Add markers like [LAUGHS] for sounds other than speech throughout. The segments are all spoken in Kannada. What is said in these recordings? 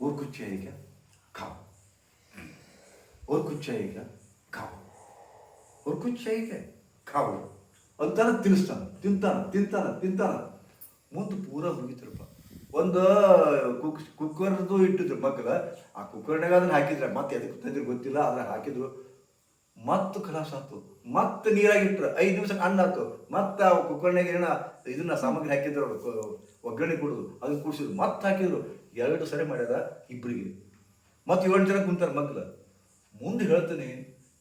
और कुछ चाहिए क्या खाओ और कुछ चाहिए क्या खाओ और कुछ चाहिए क्या खाओ ಅಂತಾನೆ ತಿನ್ನಿಸ್ತಾನ ತಿಂತಾನ ತಿಂತಾನ ತಿಂತಾನ ಮುಂದೆ ಪೂರ ಮುಗಿತ್ರಪ್ಪ ಒಂದು ಕುಕ್ ಕುಕ್ಕರ್ದು ಇಟ್ಟಿದ್ರು ಮಕ್ಕಳ ಆ ಕುಕ್ಕರ್ನಾಗ ಅದನ್ನ ಹಾಕಿದ್ರೆ ಮತ್ತೆ ಅದಕ್ಕೆ ತಂದ್ರೆ ಗೊತ್ತಿಲ್ಲ ಅದ್ರಾಗ ಹಾಕಿದ್ರು ಮತ್ತೆ ಕಲಾಸ ಆತು ಮತ್ತೆ ನೀರಾಗಿಟ್ರು ಐದು ನಿಮಿಷ ಆತು ಮತ್ತೆ ಆ ಕುಕ್ಕರ್ಣೆಗೆ ಏನ ಇದನ್ನ ಸಾಮಗ್ರಿ ಹಾಕಿದ್ರು ಒಗ್ಗರಣೆ ಕೊಡುದು ಅದನ್ನ ಕೂಡಿಸಿದ್ರು, ಮತ್ತೆ ಹಾಕಿದ್ರು, ಎರಡು ಸರಿ ಮಾಡ್ಯಾರ ಇಬ್ಬರಿಗೆ ಮತ್ತೆ ಏಳು ಜನ ಕುಂತಾರ ಮಗ್ಲ. ಮುಂದೆ ಹೇಳ್ತೀನಿ,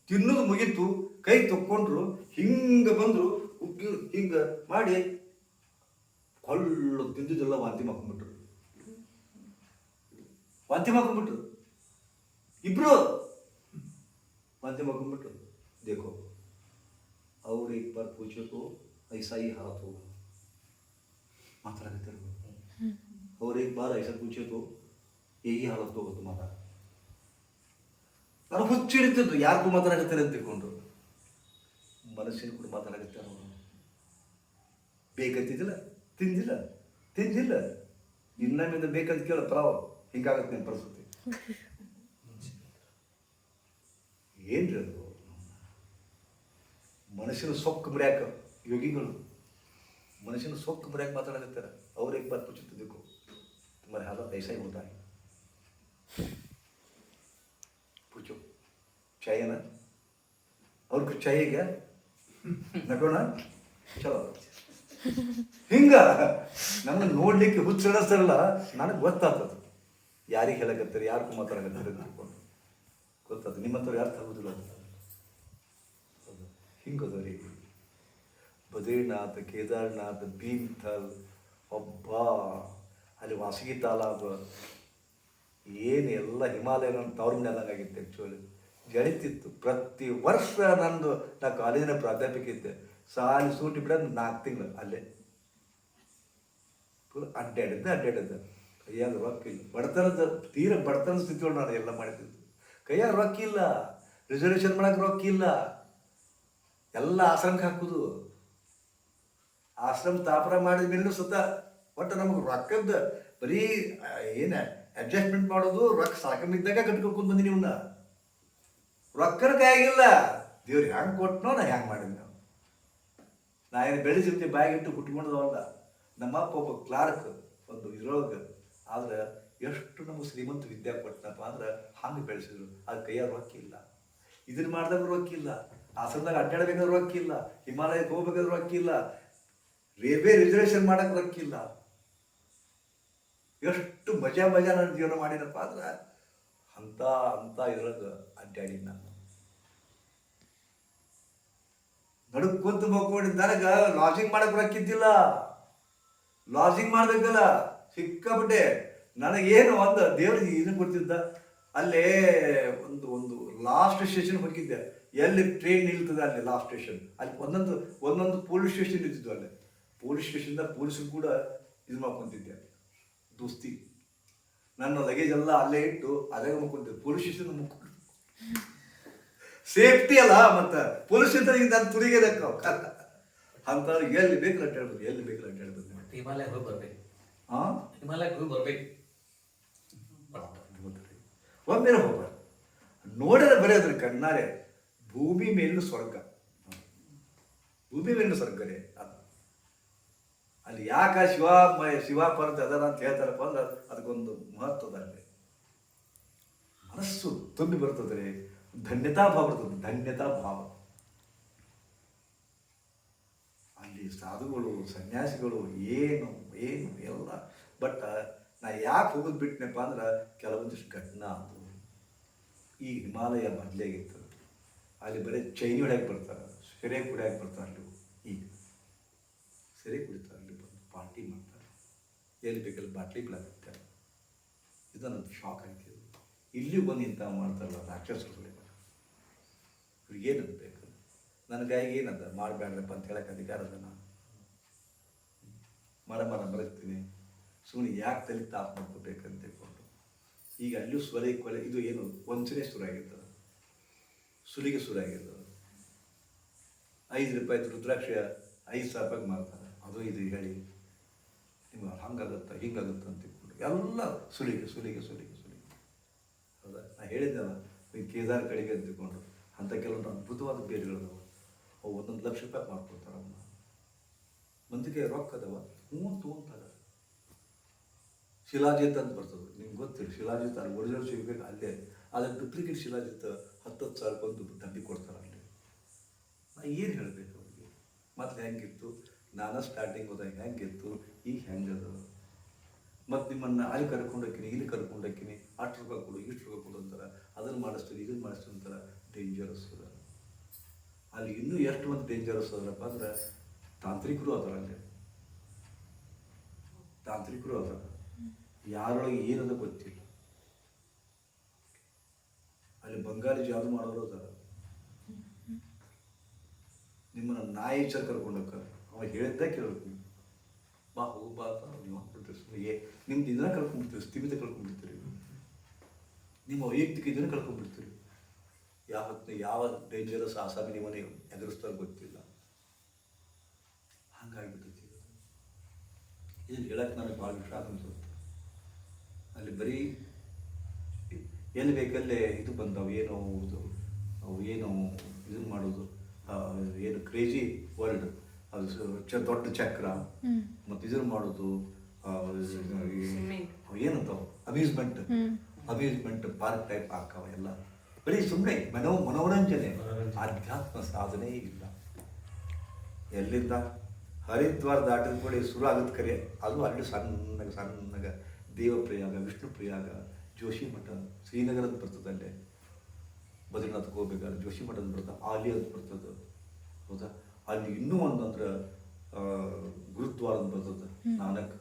ತಿನ್ನೋದು ಮುಗೀತು, ಕೈ ತಕ್ಕೊಂಡ್ರು, ಹಿಂಗ ಬಂದ್ರು, ಉಗ್ಗಿ, ಹಿಂಗ ಮಾಡಿ ಕೊಳ್ಳು ತಿಂದಿದ್ದೆಲ್ಲ ವಾಂತಿ ಮಾಡ್ಕೊಂಡ್ಬಿಟ್ರು ವಾಂತಿ ಮಾಡ್ಕೊಂಡ್ಬಿಟ್ರು ಇಬ್ರು वांते मगुमट देखो और एक बार पूछो तो ऐसा ही हाथ होगा मात्रा के तेरे को और एक बार ऐसा पूछे तो यही हालत होगा तुम्हारा ನಾನು ಹುಚ್ಚಿಡಿತಿದ್ದು ಯಾರಿಗೂ ಮಾತಾಡಕತ್ತಾರೆ ಅಂತ ತಿಳ್ಕೊಂಡು ಮನಸ್ಸಿನ ಕೂಡ ಮಾತಾಡಕತ್ತಾರ ಅವರು ಬೇಕಂತಿದ್ದಿಲ್ಲ ತಿಂದಿಲ್ಲ ತಿಂದಿಲ್ಲ ಇನ್ನೊಮ್ಮಿಂದ ಬೇಕಂತ ಕೇಳ ಪ್ರಾವ ಹಿಂಗಾಗತ್ತೆ ನಿಮ್ಮ ಪರಿಸ್ಥಿತಿ [LAUGHS] ಏನು ಅದು ಮನಸ್ಸಿನ ಸೊಕ್ಕು ಬಿಡ್ಯಾಕ ಯೋಗಿಗಳು ಮನುಷ್ಯನ ಸೊಕ್ಕು ಬಿಡ್ಯಾಕ ಮಾತಾಡಕತ್ತಾರ. ಅವ್ರಿಗೆ ಬತ್ತು ಚುತ್ತಿದ್ದಕ್ಕೂ ತುಂಬ ಹಾಲ ದೇಸಾಯಿ ಹೋಗ್ತಾರೆ ಪುಚು ಚಾಯನ? ಅವ್ರಿಗೆ ಚಾಯಿಗೆ? ನಡೋಣ ಚಲೋ. ಹಿಂಗ ನನ್ನ ನೋಡ್ಲಿಕ್ಕೆ ಹುಚ್ಚಿಡಸ್ತಾರಲ್ಲ ನನಗೆ ಗೊತ್ತಾಗ್ತದೆ. ಯಾರಿಗೆ ಹೇಳಕತ್ತಾರೆ, ಯಾರಿಗೂ ಮಾತಾಡಕತ್ತಾರೆ ಅಂತ ಗೊತ್ತಾಗ್ತದೆ ನಿಮ್ಮ ಹತ್ರ ಅರ್ಥ ಆಗುದಿಲ್ಲ ಅಂತ. ಹಿಂಗದರಿ ಬದ್ರಿನಾಥ್, ಕೇದಾರ್ನಾಥ್ ಭೀಮ್ಥಲ್ ಒಬ್ಬ ಅಲ್ಲಿ ವಾಸಗಿ ತಾಲಾಬ್, ಏನು ಎಲ್ಲ ಹಿಮಾಲಯ ನನ್ನ ತವ್ರ ಮನೆಯಲ್ಲಾಗಿತ್ತು ಆ್ಯಕ್ಚುಲಿ ಜಳಿತಿತ್ತು ಪ್ರತಿ ವರ್ಷ ನಂದು, ನಾ ಕಾಲೇಜಿನ ಪ್ರಾಧ್ಯಾಪಕ ಇದ್ದೆ. ಸಾಲಿ ಸೂಟಿ ಬಿಡ ನಾಲ್ಕು ತಿಂಗಳು ಅಲ್ಲೇ. ಫುಲ್ ಅಡ್ಡಾಡಿದ್ದೆ ಅಡ್ಡಾಡಿದ್ದೆ. ಇಲ್ಲ. ಬಡತನದ, ತೀರ ಬಡತನದ ಸ್ಥಿತಿಯೊಳಗೆ ನಾನು ಎಲ್ಲ ಮಾಡಿದ್ದು. ಕೈಯಾಗ ರೊಕ್ಕ ಇಲ್ಲ ರಿಸರ್ವೇಷನ್ ಮಾಡಕ್ಕೆ ರೊಕ್ಕ ಇಲ್ಲ. ಎಲ್ಲ ಆಶ್ರಮಕ್ಕೆ ಹಾಕುದು. ಆಶ್ರಮ ತಾಪರ ಮಾಡಿದ ಮೇಲೂ ಸುತ್ತ ಒಟ್ಟು ನಮಗೆ ರೊಕ್ಕದ ಬರೀ ಏನು ಅಡ್ಜಸ್ಟ್ಮೆಂಟ್ ಮಾಡೋದು, ರೊಕ್ಕ ಸಾಕಂಬಿದ್ದಾಗ ಕಟ್ಕೊಂಡ್ಕೊಂಡು ಬಂದಿನಿ ಇವನ್ನ ರೊಕ್ಕನ ಕೈಯಾಗಿಲ್ಲ ದೇವ್ರಿಗೆ ಹ್ಯಾಂಗೆ ಕೊಟ್ಟನೋ ನಾ ಹ್ಯಾಂಗೆ ಮಾಡಿದ್ವಿ ನಾವು. ನಾ ಏನು ಬೆಳೆಸಿರ್ತೀವಿ ಬಾಯಿಗಿಟ್ಟು ಕುಟ್ಕೊಂಡದವಲ್ಲ, ನಮ್ಮಪ್ಪ ಒಬ್ಬ ಕ್ಲಾರ್ಕ್ ಒಂದು ಇದ್ರೊಳಗೆ. ಆದ್ರೆ ಎಷ್ಟು ನಮಗೆ ಶ್ರೀಮಂತ ವಿದ್ಯೆ ಕೊಟ್ಟನಪ್ಪ ಅಂದ್ರೆ ಹಂಗೆ ಬೆಳೆಸಿದ್ರು. ಅದು ಕೈಯಾಗ ರೊಕ್ಕ ಇಲ್ಲ. ಇದನ್ನ ಮಾಡಿದಾಗ ರೊಕ್ಕ ಇಲ್ಲ. ಆಶ್ರಮದಾಗ ಅಡ್ಡಾಡಬೇಕಾದ್ರೆ ರೊಕ್ಕ ಇಲ್ಲ. ಹಿಮಾಲಯಕ್ಕೆ ಹೋಗ್ಬೇಕಾದ್ರೆ ರೊಕ್ಕ ಇಲ್ಲ. ರಿಸರ್ವೇಷನ್ ಮಾಡಕ್ಕೆ ರೊಕ್ಕ ಇಲ್ಲ. ಎಷ್ಟು ಮಜಾ ಮಜಾ ನನ್ನ ಜೀವನ ಮಾಡಿನಪ್ಪ ಅಂದ್ರೆ ಅಂತ ಅಂತ ಇದ್ರಾಗ ಅಡ್ಡಾಡಿ ನಾನು ನಡುಕೊಂತ ಕುಂತು ಮಕ್ಕೊಂಡಿದ್ದ ನನಗೆ ಲಾಜಿಂಗ್ ಮಾಡಕ್ ರೊಕ್ಕಿದ್ದಿಲ್ಲ ಲಾಜಿಂಗ್ ಮಾಡ್ಬೇಕಲ್ಲ. ಸಿಕ್ಕಾಬಿಟ್ಟೆ ನನಗೇನು ಒಂದು ದೇವ್ರಿಗೆ ಇದು ಕೊಡ್ತಿದ್ದ ಅಲ್ಲೇ ಒಂದು ಒಂದು ಲಾಸ್ಟ್ ಸ್ಟೇಷನ್ ಹೋಗಿದ್ದೆ. ಎಲ್ಲಿ ಟ್ರೈನ್ ನಿಲ್ತದೆ ಅಲ್ಲಿ ಲಾಸ್ಟ್ ಸ್ಟೇಷನ್ ಅಲ್ಲಿ ಒಂದೊಂದು ಒಂದೊಂದು ಪೊಲೀಸ್ ಸ್ಟೇಷನ್ ಇದ್ದಿದ್ದು ಅಲ್ಲಿ. ಪೊಲೀಸ್ ಸ್ಟೇಷನ್ದ ಪೊಲೀಸ್ ಕೂಡ ಇದು ಮಾಡ್ಕೊಂತಿದ್ದೆ. ದೋಸ್ತಿ. ನನ್ನ ಲಗೇಜ್ ಎಲ್ಲ ಅಲ್ಲೇ ಇಟ್ಟು ಅಲ್ಲೇ ಮುಕ್ಕೊಂತಿದ್ದೆ ಪೊಲೀಸ್ ಸ್ಟೇಷನ್ ಮುಕ್ಕ ಸೇಫ್ಟಿ ಅಲ್ಲ ಮತ್ತೆ. ಪೊಲೀಸ್ ಸ್ಟೇಷನ್ ನಾನು ತುರಿಗೆ ಅಂತ ಎಲ್ಲಿ ಬೇಕು ಅಂತ ಹೇಳ್ಬೋದು ಎಲ್ಲಿ ಬೇಕು ಅಂತ ಹೇಳ್ಬೋದು ಹಿಮಾಲಯ ಹೋಗಿ ಬರ್ಬೇಕು. ಹಾ ಹಿಮಾಲಯಕ್ಕೆ ಹೋಗಿ ಬರ್ಬೇಕು. ಒಮ್ಮೆ ಹೋಗ ನೋಡಿದ್ರೆ ಬರೀ ಅದ್ರ ಕಣ್ಣಾರೆ, ಭೂಮಿ ಮೇಲಿನ ಸ್ವರ್ಗ. ಭೂಮಿ ಮೇಲಿನ ಸ್ವರ್ಗನೇ ಅದು. ಅಲ್ಲಿ ಯಾಕೆ ಶಿವ ಶಿವ ಅದರ ಅಂತ ಹೇಳ್ತಾರಪ್ಪ ಅಂದ್ರೆ ಅದಕ್ಕೊಂದು ಮಹತ್ವ ಅಲ್ಲಿ. ಮನಸ್ಸು ತುಂಬಿ ಬರ್ತದೆ ಧನ್ಯತಾ ಭಾವ ಬರ್ತದೆ, ಧನ್ಯತಾ ಭಾವ. ಅಲ್ಲಿ ಸಾಧುಗಳು, ಸನ್ಯಾಸಿಗಳು ಏನು ಏನು ಎಲ್ಲ ಬಟ್ ನಾ ಯಾಕೆ ಹೋಗೋದು ಬಿಟ್ಟನಪ್ಪ ಅಂದ್ರೆ, ಕೆಲವೊಂದಿಷ್ಟು ಘಟನಾ ಆದವು ಈ ಹಿಮಾಲಯ ಮೊದಲೇಗಿತ್ತು ಅಲ್ಲಿ ಬರೀ ಚೈನಿ ಹೊಡೆಯಕ್ಕೆ ಬರ್ತಾರೆ, ಸೆರೆ ಕುಡಿಯಕ್ಕೆ ಬರ್ತಾರೆ ಅಲ್ಲಿ. ಈಗ ಸೆರೆ ಕುಡಿತಾರೆ ಅಲ್ಲಿ ಬಂದು ಪಾರ್ಟಿ ಮಾಡ್ತಾರೆ. ಎಲ್ಲಿ ಬೇಕಲ್ಲಿ ಬಾಟ್ಲಿ ಬಿಡಾಕತ್ತಾರೆ ಇದು ನನಗೆ ಶಾಕ್ ಆಯ್ತು. ಇಲ್ಲಿ ಬಂದು ಇಂಥ ಮಾಡ್ತಾರಲ್ಲ ರಾಕ್ಷಸರು ಇವ್ರಿಗೆ ಏನಂತ ಬೇಕು? ನನಗಾಗಿ ಏನಂತ? ಮಾಡಬೇಡ್ರಪ್ಪ ಅಂತ ಹೇಳಕ್ಕೆ ಅಧಿಕಾರ ಅದ ನಾನು. ಮರ ಮರ ಮರಗ್ತೀನಿ. ಸುಮ್ಮನೆ ಯಾಕೆ ತಲೆ ತಾಪ್ ಮಾಡ್ಕೋಬೇಕಂತ ತಿಳ್ಕೊಂಡು ಈಗ ಅಲ್ಲೂ ಸ್ವರ ಕೊಲೆ ಇದು ಏನು? ವಂಚನೆ ಸುರ ಆಗಿರ್ತದೆ ಸುಲಿಗೆ ಸುರ ಆಗಿರ್ತದೆ ಐದು ರೂಪಾಯಿ ರುದ್ರಾಕ್ಷ, ಐದು ಸಾವಿರ ರೂಪಾಯಿಗೆ ಮಾರ್ತಾರೆ. ಅದು ಇದು ಹೇಳಿ ನಿಮ್ಗೆ ಹಂಗಾಗತ್ತ, ಹಿಂಗಾಗತ್ತ ಅಂತ ತಿಳ್ಕೊಂಡು ಎಲ್ಲ ಸುಲಿಗೆ ಸುಲಿಗೆ ಸುಲಿಗೆ ಸುಲಿಗೆ. ಹೌದಾ? ನಾ ಹೇಳಿದ್ದೆಲ್ಲ ಈ ಕೇದಾರ್ ಕಡೆಗೆ ಅಂತ ತಿಳ್ಕೊಂಡು ಅಂಥ ಕೆಲವೊಂದು ಅದ್ಭುತವಾದ ಬೇರುಗಳದಾವ. ಅವು ಒಂದೊಂದು ಲಕ್ಷ ರೂಪಾಯಿ ಮಾಡ್ಕೊಡ್ತಾರೆ ಅವನ್ನ ಮಂದಿಗೆ ರೊಕ್ಕ ಅದಾವ. ಹ್ಞೂ ಶಿಲಾಜಿತ್ ಅಂತ ಬರ್ತದೆ. ನಿಮ್ಗೆ ಗೊತ್ತಿಲ್ಲ, ಶಿಲಾಜಿತ್ ಅಲ್ಲಿ ಒರಿಜಿನಲ್ ಸಿಗಬೇಕು ಅಲ್ಲೇ. ಅದಕ್ಕೆ ಡುಪ್ಲಿಕೇಟ್ ಶಿಲಾಜಿತ್ ಹತ್ತು ಸಾವಿರ ಬಂದು ದಂಡಿ ಕೊಡ್ತಾರೆ ಅಲ್ಲಿ. ನಾ ಏನು ಹೇಳಬೇಕು ಅವ್ರಿಗೆ ಮತ್ತು ಹೆಂಗಿತ್ತು? ನಾನು ಸ್ಟಾರ್ಟಿಂಗ್ ಹೋದಾಗ ಹೆಂಗಿತ್ತು? ಈಗ ಹೆಂಗದ? ಮತ್ತು ನಿಮ್ಮನ್ನು ಅಲ್ಲಿ ಕರ್ಕೊಂಡು ಹೋಗ್ತೀನಿ, ಇಲ್ಲಿ ಕರ್ಕೊಂಡು ಹೋಗ್ತೀನಿ ಅಷ್ಟು ರೂಪಾಯಿ ಕೊಡು ಇಷ್ಟು ರೂಪಾಯಿ ಕೊಡು ಅಂತಾರೆ. ಅದನ್ನು ಮಾಡಿಸ್ತೀನಿ, ಇದನ್ನು ಮಾಡಿಸ್ತೀನಿ ಅಂತಾರೆ. ಡೇಂಜರಸ್ ಅದ. ಅಲ್ಲಿ ಇನ್ನೂ ಎಷ್ಟು ಮಂದಿ ಡೇಂಜರಸ್ ಅದರಪ್ಪ ಅಂದ್ರೆ ತಾಂತ್ರಿಕರು ಅದರಲ್ಲಿ ತಾಂತ್ರಿಕರು ಅದಾರ. ಯಾರೊಳಗೆ ಏನದು ಗೊತ್ತಿಲ್ಲ. ಅಲ್ಲಿ ಬಂಗಾರಿ ಜಾದು ಮಾಡೋರು ಅದಾರ ನಿಮ್ಮನ್ನ ನಾಯಿ ಚರ್ ಕರ್ಕೊಂಡಕ್ಕ ಅವ ಹೇಳಿದ್ದ ಕೇಳಬೇಕು ಬಾ, ಹೋಗ ಬಾ ನೀವು ಹಾಕ್ಬಿಡ್ತೀರಿ ಏ, ನಿಮ್ದು ಇದನ್ನ ಕರ್ಕೊಂಡ್ಬಿಡ್ತೀರಿ ಸ್ಥಿಮಿತ ಕಳ್ಕೊಂಡ್ಬಿಡ್ತೀರಿ ನಿಮ್ಮ ವೈಯಕ್ತಿಕ ಇದನ್ನ ಕಳ್ಕೊಂಡ್ಬಿಡ್ತೀರಿ ಯಾವತ್ತು, ಯಾವ ಡೇಂಜರಸ್ ಆಸಾಮಿ ನಿಮ್ಮನೆ ಎದುರಿಸ್ತಾರ ಗೊತ್ತಿಲ್ಲ. ಇದನ್ನು ಇದನ್ನ ಹೇಳಕ್ಕೆ ನನಗೆ ಭಾಳ ಇಷ್ಟ ಅನ್ಸುತ್ತೆ. ಅಲ್ಲಿ ಬರೀ ಎಲ್ಲಿ ಬೇಕಲ್ಲೇ ಇದು ಬಂದವು ಏನೋ ಅವು ಏನು ಇದು ಮಾಡೋದು ಏನು ಕ್ರೇಜಿ ವರ್ಲ್ಡ್ ಅದು ಚ ದೊಡ್ಡ ಚಕ್ರ. ಮತ್ತು ಇದನ್ನ ಮಾಡೋದು ಏನಂತಾವ? ಅಮ್ಯೂಸ್ಮೆಂಟ್ ಅಮ್ಯೂಸ್ಮೆಂಟ್ ಪಾರ್ಕ್ ಟೈಪ್ ಹಾಕವ ಎಲ್ಲ. ಬರೀ ಸುಮ್ಮನೆ ಮನೋ ಮನೋರಂಜನೆ. ಮನೋರಂಜನೆ. ಆಧ್ಯಾತ್ಮ ಸಾಧನೆ ಇಲ್ಲ. ಎಲ್ಲಿಂದ? ಹರಿದ್ವಾರ ದಾಟಿದ ಕೂಡ ಶುರು ಆಗುತ್ತೆ ಕರೆ. ಅದು ಅಲ್ಲಿ ಸಣ್ಣಗೆ ಸಣ್ಣಗೆ. ದೇವಪ್ರಯಾಗ ವಿಷ್ಣು ಪ್ರಯಾಗ ಜೋಶಿ ಮಠ ಶ್ರೀನಗರದ ಬರ್ತದೆ ಅಲ್ಲೇ ಬದ್ರಿನಾಥಕ್ಕೆ ಹೋಗ್ಬೇಕಾದ್ರೆ ಜೋಶಿ ಮಠದ ಬರ್ತದೆ ಆಲಿ ಅಂತ ಬರ್ತದೆ. ಹೌದಾ? ಅಲ್ಲಿ ಇನ್ನೂ ಒಂದು ಅಂದ್ರೆ ಗುರುದ್ವಾರ ಬರ್ತದ ನಾನಕ್.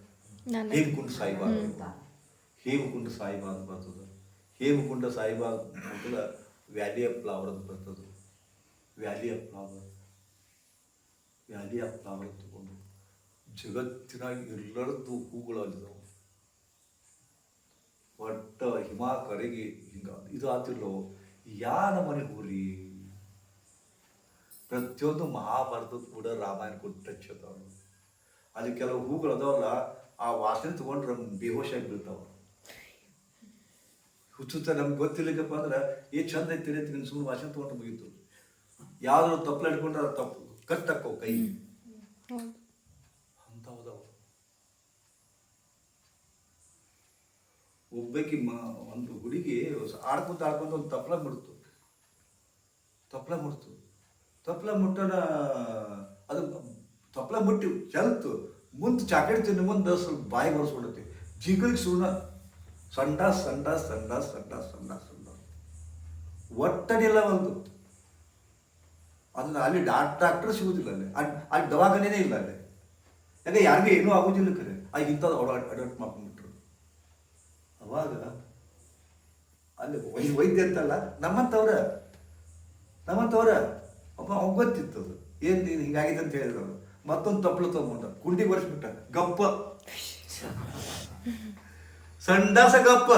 ಹೇಮಕುಂಡ ಸಾಯಿಬಾ ಅಂತ ಹೇಮಕುಂಡ ಸಾಯಿಬಾ ಅಂತ ಬರ್ತದೆ. ಹೇಮಕುಂಡ ಸಾಯಿಬಾ ಮೊದಲ ವ್ಯಾಲಿ ಆಫ್ ಫ್ಲವರ್ ಅಂತ ಬರ್ತದೆ. Valley of flower valley of flower ತಗೊಂಡು ಜಗತ್ತಿನ ಎಲ್ಲರದ್ದು ಹೂಗಳು ಅಲ್ಲಿದಾವೆ ಒಟ್ಟ ಹಿಮ ಕರಗಿ ಹಿಂಗ. ಇದು ಆತಿರ್ಲೋ ಯಾನ ಮನೆ ಹೂರಿ? ಪ್ರತಿಯೊಂದು ಮಹಾಭಾರತ ಕೂಡ ರಾಮಾಯಣ ಕೂಡ ಟಚ್ ಅದಾವ ಅಲ್ಲಿ ಕೆಲವು ಹೂಗಳು ಅದಾವಲ್ಲ ಆ ವಾಸನೆ ತಗೊಂಡ್ರೆ ಬೇಹೋಶ ಆಗಿ ಬೀಳ್ತಾವ ಹುಚ್ಚುತ್ತ ನಮ್ಗೆ ಗೊತ್ತಿಲ್ಲಕ್ಕಪ್ಪ ಅಂದ್ರೆ ಏ ಚಂದ ಐತಿ ಅಂತ ಸುಮ್ಮನೆ ವಾಸನೆ ತಗೊಂಡು ಮುಗೀತು. ಯಾವ್ದಾದ್ರು ತಪ್ಪಲ ಇಟ್ಕೊಂಡ್ರೆ ಅದು ತಪ್ಪು ಕಟ್ ಹಾಕವು ಕೈ ಹೌದು ಅಂಥವದವು ಒಬ್ಬಾಕಿ ಮ, ಒಂದು ಹುಡುಗಿ ಆಡ್ಕೊತ ಆಡ್ಕೊತ ಒಂದು ತಪ್ಪಲ ಮುಡ್ತು. ತಪ್ಪಲ ಮುಡ್ತು. ತಪ್ಪಲ ಮುಟ್ಟನ, ಅದು ತಪ್ಪಲ ಮುಟ್ಟಿ ಚಲ್ತು ಮುಂದೆ ಚಾಕ್ಲೇಟ್ ತಿನ್ನ ಮುಂದೆ ಸ್ವಲ್ಪ ಬಾಯಿ ಬರ್ಸ್ಬಿಡುತ್ತೆ ಜಿಗಳಿಗೆ ಸುಣ್ಣ. ಸಂಡ ಸಂಡ ಸಂಡ ಸಂಡ ಸಂಡ ಸಂಡ ಒಟ್ಟಡಿಲ್ಲ ಒಂದು. ಅದನ್ನ ಅಲ್ಲಿ ಡಾಕ್ ಡಾಕ್ಟರ್ ಸಿಗುದಿಲ್ಲ ಅಲ್ಲಿ. ಅಲ್ಲಿ ದವಾಖಾನೆನೇ ಇಲ್ಲ ಅಲ್ಲಿ. ಯಾಕೆ ಯಾರಿಗೂ ಏನೂ ಆಗೋದಿಲ್ಲ ಕರೆ. ಆ ಇಂಥದ್ದು ಅವ್ರು ಅಡಾಪ್ಟ್ ಮಾಡ್ಕೊಂಡ್ಬಿಟ್ರು ಅವಾಗ ಅಲ್ಲಿ ವೈ, ವೈದ್ಯ ಅಂತಲ್ಲ ನಮ್ಮಂಥವ್ರ ನಮ್ಮಂಥವ್ರ ಒಬ್ಬ ಅವ್ ಗೊತ್ತಿತ್ತು ಅದು. ಏನು ನೀನು ಹಿಂಗಾಗಿದೆ ಅಂತ ಹೇಳಿದ್ರು ಮತ್ತೊಂದು ತಪ್ಪಲು ತಗೊಂಡ ಕುಂಡಿ ಬರ್ಸ್ಬಿಟ್ಟ ಗಪ್ಪ. ಸಂಡಾಸ ಗಪ್ಪ.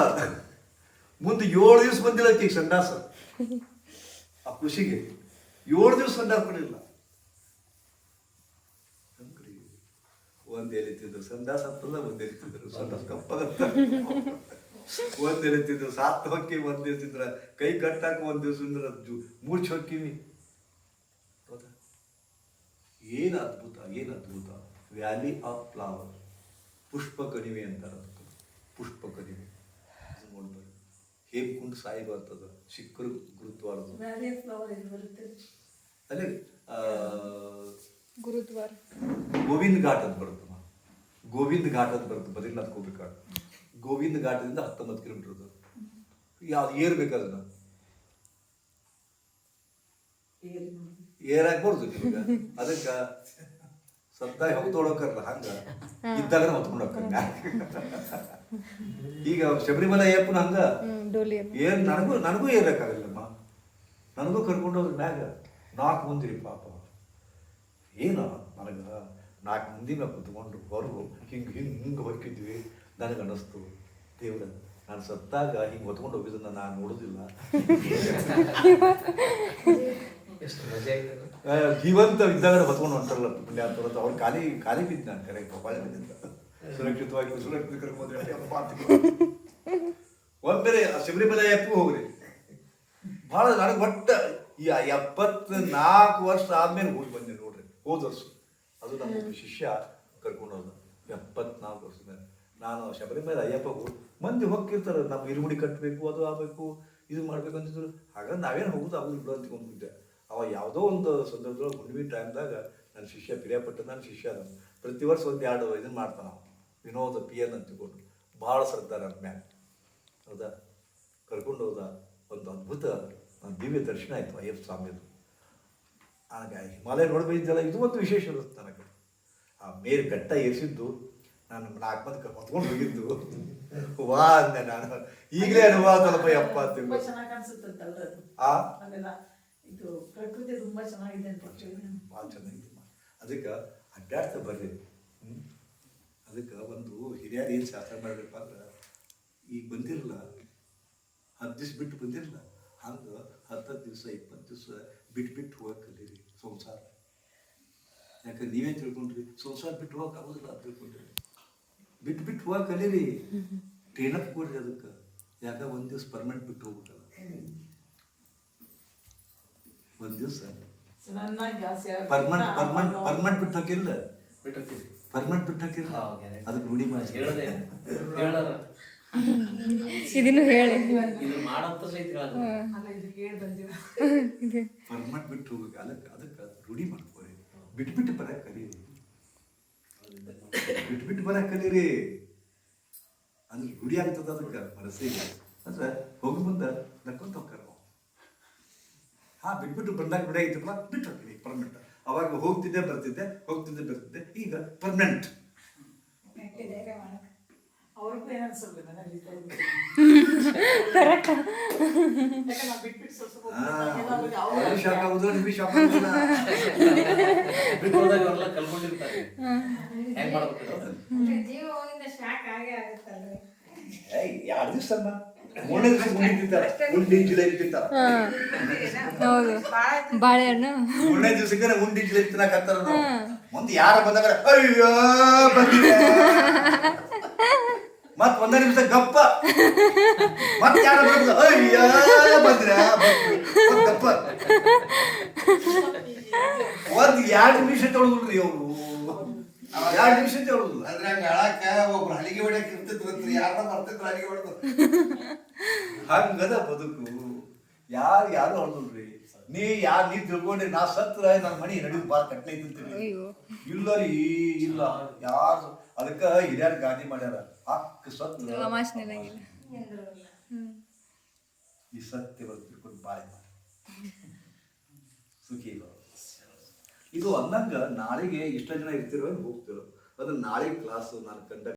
ಮುಂದೆ ಏಳು ದಿವಸ ಬಂದಿಲ್ಲ ಆಕಿಗೆ ಸಂಡಾಸ. ಆ ಖುಷಿಗೆ. ಏಳು ದಿವಸ ಸಂಡಾಸ ಒಂದೇ ರೀತಿ ಎಲಿತಿದ್ರು ಸಂಡಾಸ ಒಂದೇ ರೀತಿ ಎಲಿತಿದ್ರು ಸಂಡಾಸ ಕಪ್ಪಗತ್ತ ಒಂದ್ ಎಲಿತಿದ್ರು ಸಾತ್ ಹೊಕ್ಕಿ ಒಂದ್ ದಿವಸ ಕೈ ಕಟ್ಟಾಕ ಒಂದ್ ದಿವಸ ಮೂರ್ಛೆ ಹೊಕ್ಕಿವಿ ಹೌದಾ ಏನ್ ಅದ್ಭುತ ಏನ್ ಅದ್ಭುತ? Valley of flower. ಪುಷ್ಪ ಕಣಿವೆ ಅಂತಾರ ಅದಕ್ಕೆ. ಪುಷ್ಪ ಕಣಿವೆ. ಅದು ನೋಡ್ಬರ್ರಿ ಹೇಮಕುಂಡ್ ಸಾಯಿ ಬರ್ತದ ಸಿಕ್ಕರು ಗುರುದ್ವಾರದ. ವ್ಯಾಲಿ ಫ್ಲವರ್ ಎಲ್ಲಿ ಬರುತ್ತೆ? ಅಲ್ಲೇ ಆ, ಗುರುದ್ವಾರ. ಗೋವಿಂದ ಘಾಟ್ ಅಂತ ಬರುತ್ತಮ್ಮ. ಗೋವಿಂದ ಘಾಟ್ ಅಂತ ಬರುತ್ತೆ ಬದ್ರಿನಾಥ್ ಹೋಗ್ಬೇಕಾದ್ರೆ ಗೋವಿಂದ ಘಾಟದಿಂದ ಹತ್ತೊಂಬತ್ತು ಕಿಲೋಮೀಟರ್ ಅದು ಯಾವ್ದು ಏರ್ಬೇಕು ಅದನ್ನ ಏರಿ ಏರಾಗಿ ಬರುದು ನಿಮ್ಗೆ. ಅದಕ್ಕೆ ಸತ್ತಾಗಿ ಹೊತ್ತೊಳಕಲ್ಲ ಹಂಗ? ಇದ್ದಾಗ ಹೊತ್ಕೊಂಡು ಹೋಗ್ಕಂಗ ಈಗ ಶಬರಿಮಲೆ ಅಯ್ಯಪ್ಪನ ಹಂಗ? ಏನ್ ನನಗೂ ನನಗೂ ಏರಕ್ಕಾಗಲ್ಲಮ್ಮ ನನಗೂ ಕರ್ಕೊಂಡು ಹೋದ್ರ ಮ್ಯಾಗ ನಾಲ್ಕು ಮಂದಿರಿ ಪಾಪ. ಏನು ನನಗೆ ನಾಲ್ಕು ಮಂದಿ ಮ್ಯಾಗ ಕುತ್ಕೊಂಡು ಹೊರಗು ಹಿಂಗೆ ಹಿಂಗೆ ಹಿಂಗೆ ಹೊಕ್ಕಿದ್ವಿ ನನಗೆ ಅನ್ನಿಸ್ತು ದೇವ್ರ ನಾನು ಸತ್ತಾಗ ಹಿಂಗೆ ಹೊತ್ಕೊಂಡು ಹೋಗಿದ್ದನ್ನ ನಾನು ನೋಡೋದಿಲ್ಲ. ಜೀವಂತ ಇದ್ದಾಗ ಹೊತ್ಕೊಂಡು ಹೊಂಟಾರಲ್ಲ ಪುಣ್ಯಾತ್ಮರು ಅಂತ ಅವ್ರು ಖಾಲಿ ಖಾಲಿ ಬಿದ್ದು ನಾನು ಕರೆಕ್ಟ್ ಕಪಾಳದಿಂದ ಸುರಕ್ಷಿತವಾಗಿ ಸುರಕ್ಷಿತ ಅಂತ ಒಮ್ಮೆಲೆ ಶಬರಿಮಲೆ ಎಪ್ಪು ಹೋಗ್ರಿ. ಭಾಳ ನನಗೆ ಒಟ್ಟ ಈ ಎಪ್ಪತ್ನಾಲ್ಕು ವರ್ಷ ಆದ್ಮೇಲೆ ಹೋಗಿ ಬಂದೆ ನೋಡ್ರಿ ಹೋದ ವರ್ಷ. ಅದು ನಮ್ಮ ಶಿಷ್ಯ ಕರ್ಕೊಂಡು ಹೋದ ಎಪ್ಪತ್ನಾಲ್ಕು ವರ್ಷದ ಮೇಲೆ ನಾನು ಶಬರಿಮಲೆ ಅಯ್ಯಪ್ಪ ಮಂದಿ ಹೋಗ್ತಿರ್ತಾರೆ, ನಮ್ಮ ಇರುಮುಡಿ ಕಟ್ಟಬೇಕು, ಅದು ಆಗಬೇಕು, ಇದು ಮಾಡಬೇಕು ಅಂತಿದ್ರು ಹಾಗಾದ್ರೆ ನಾವೇನು ಹೋಗುದು ಆಗುದು ಬಿಡು ಅಂತ ಅವ ಯಾವುದೋ ಒಂದು ಸಂದರ್ಭದಲ್ಲಿ ಹುಣ್ಣಿಮೆ ಟೈಮ್ದಾಗ ನನ್ನ ಶಿಷ್ಯ ಪಿರಿಯಾಪಟ್ಟ, ನನ್ನ ಶಿಷ್ಯ ಪ್ರತಿ ವರ್ಷ ಒಂದು ಎರಡು ಇದನ್ನು ಮಾಡ್ತಾನ ವಿನೋದ ಪಿ ಎನ್ ಅಂತ ತಿಳ್ಕೊಂಡು. ಭಾಳ ಶ್ರದ್ಧಾ ನನ್ನ ಮ್ಯಾಲೆ. ಹೌದಾ? ಕರ್ಕೊಂಡು ಹೋದ ಒಂದು ಅದ್ಭುತ, ಒಂದು ದಿವ್ಯ ದರ್ಶನ ಆಯಿತು ಅಯ್ಯಪ್ಪ ಸ್ವಾಮಿದು. ಆಗ ಹಿಮಾಲಯ ನೋಡಬೇಕಿದ್ದಲ್ಲ ಇದು ಒಂದು ವಿಶೇಷ ಇರುತ್ತೆ ನನಗೆ. ಆ ಮೇರು ಬೆಟ್ಟ ಏರಿಸಿದ್ದು ನಾನು ನಾಲ್ಕು ಮಂದಿ ಹೊತ್ಕೊಂಡು ಹೋಗಿದ್ದು ವಾ ಅಂದೆ ನಾನು ಈಗಲೇ ಅನುಭವ ಸ್ವಲ್ಪ ಯಪ್ಪ ಅಂತ ತುಂಬಾ. ಚೆನ್ನಾಗಿ ಅನ್ಸುತ್ತಂತಲ್ರ ಅದು ಆ ಅಲ್ಲೆಲ್ಲ ಇದು ಪ್ರಕೃತಿ ತುಂಬಾ ಚೆನ್ನಾಗಿದೆ ಅಂತ. ಭಾಳ ಚೆನ್ನಾಗಿದೆ ಅದಕ್ಕೆ ಅಡ್ಡಾಡ್ತಾ ಬರ್ರಿ? ಅದಕ್ಕೆ ಒಂದು ಹಿರಿಯರು ಏನು ಶಾಸ್ತ್ರ ಮಾಡ್ರಪ್ಪ ಅಂದ್ರೆ ಈಗ ಬಂದಿರಲ್ಲ ಹತ್ತು ದಿವ್ಸ ಬಿಟ್ಟು ಬಂದಿರಲ್ಲ ಹಂಗೆ ಹತ್ತತ್ತು ದಿವಸ ಇಪ್ಪತ್ತು ದಿವಸ ಬಿಟ್ಟು ಬಿಟ್ಟು ಹೋಗಕ್ಕೆ ಕಲೀರಿ ಸಂಸಾರ ಯಾಕಂದ್ರೆ ನೀವೇ ತಿಳ್ಕೊಂಡ್ರಿ ಸಂಸಾರ ಬಿಟ್ಟು ಹೋಗಕ್ಕೆ ಆಗೋದಿಲ್ಲ ಅಂತ ತಿಳ್ಕೊಂಡ್ರಿ ಬಿಟ್ಟು ಬಿಟ್ಟು ಹೋಗಿ ಕಲೀರಿ. ಟ್ರೈನಪ್ ಕೊಡ್ರಿ ಅದಕ್ಕೆ. ಯಾಕ ಒಂದು ದಿವ್ಸ ಪರ್ಮನೆಂಟ್ ಬಿಟ್ಟು ಹೋಗ್ಬಿಟ್ಟಲ್ಲ ಒಂದು ದಿವಸ. ಪರ್ಮನೆಂಟ್ ಪರ್ಮನೆಂಟ್ ಪರ್ಮನೆಂಟ್ ಬಿಟ್ಟು? ಹಾಕಿಲ್ಲ ಪರ್ಮನೆಂಟ್ ಬಿಟ್ಟು ಹಾಕಿಲ್ಲ. ಅದಕ್ಕೆ ರೂಢಿ ಮಾಡಿ. ಹೇಳದೆ. ಹೇಳಾರ ಇದನ್ನು ಹೇಳಿ. ಇದು ಮಾಡಂತ ಸಹಿತ ಅಲ್ಲ ಇದು ಕೇಳಿ ಬಂದಿವ ಪರ್ಮನೆಂಟ್ ಬಿಟ್ಟು ಹೋಗ್ಬೇಕು. ಅದಕ್ಕೆ ಅದಕ್ಕೆ ರೂಢಿ ಮಾಡ್ಕೋರಿ. ಬಿಟ್ಟು ಬಿಟ್ಟು ಬರಕ್ಕೆ ಕಲೀರಿ. ಬಿಟ್ಟು ಬಿಟ್ಟು ಬರಕ್ಕೆ ಕಲೀರಿ ಅಂದ್ರೆ ಗುಡಿ ಆಗ್ತದ ಅದಕ್ಕೆ ಮನಸ್ಸಿಗೆ ಅಂದ್ರೆ ಹೋಗಿ ಮುಂದೆ ನಕ್ಕೊಂತ ಹೋಗ್ತಾರ ನಾವು ಹಾ ಬಿಟ್ಬಿಟ್ಟು ಬಂದಾಗ ಬಿಡ ಐತಪ್ಪ ಬಿಟ್ಟು ಹೋಗ್ತೀನಿ ಪರ್ಮನೆಂಟ್ ಅವಾಗ ಹೋಗ್ತಿದ್ದೆ ಬರ್ತಿದ್ದೆ ಹೋಗ್ತಿದ್ದೆ ಬರ್ತಿದ್ದೆ ಈಗ ಪರ್ಮನೆಂಟ್ ಅವ್ರಿಗೂ ಏನ್ ಅನ್ಸಲ್ಲ ನನಗೆ ಇದು. ಕರೆಕ್ಟ್ ಶಾಕ್ ಶಾಕ್ ಮಾಡ್ಬೇಕು ಎರಡು ದಿವಸ ಗುಂಡಿ ಬಾಳೆಹಣ್ಣು ಮುಂದೆ ಯಾರ ಬಂದಾಗ ಅಯ್ಯೋ ಬಂದಿದೆ ಮತ್ ಒಂದೇ ನಿಮಿಷ ಗಪ್ಪ. ಮತ್ ಯಾರ ಅಯ್ಯ ಬಂದ್ರ? ಗಪ್ಪ. ಒಂದ್ ಎರಡು ನಿಮಿಷ ತೊಳೆದ್ರಿ ಅವರು ಎರಡು ನಿಮಿಷ ತೊಳೆದಿಲ್ಲ ಅದ್ರಾಗ ಹೇಳಕ್ಕ ಒಬ್ರು ಹಲಿಗೆ ಹೊಡ್ಯಾಕ ಇರ್ತಿದ್ರು ಯಾರ ಬರ್ತಿದ್ರು ಹಲಿಗೆ ಹೊಡೆದ್ರು ಹಂಗದ ಬದುಕು. ಯಾರು ಯಾರು ಹೊಡೆದ್ರಿ ನೀ ಯಾರು ನೀ ತಿಳ್ಕೊಂಡ್ರಿ ನಾ ಸತ್ರ ನನ್ನ ಮನಿ ನಡುವೆ ಬಾರ್ ಕಟ್ಲೈತಿ ಅಂತ ಅಯ್ಯೋ. ಇಲ್ಲ ರೀ ಇಲ್ಲ. ಯಾರು ಅದಕ್ಕ ಹಿರಿಯರ್ ಗಾದಿ ಮಾಡ್ಯಾರ. ಅಕ್ಕ ಸತ್ರ ಈ ಸತ್ಯ ತಿಳ್ಕೊಂಡು ಬಾಳೆ ಮಾಡಿ. ಸುಖಿ ಇದು. ಅಂದಂಗ ನಾಳೆಗೆ ಇಷ್ಟ ಜನ ಇರ್ತಿರೋ ಹೋಗ್ತಿರೋ. ಅದು ನಾಳೆ ಕ್ಲಾಸ್ ನಾನು ಕಂಡ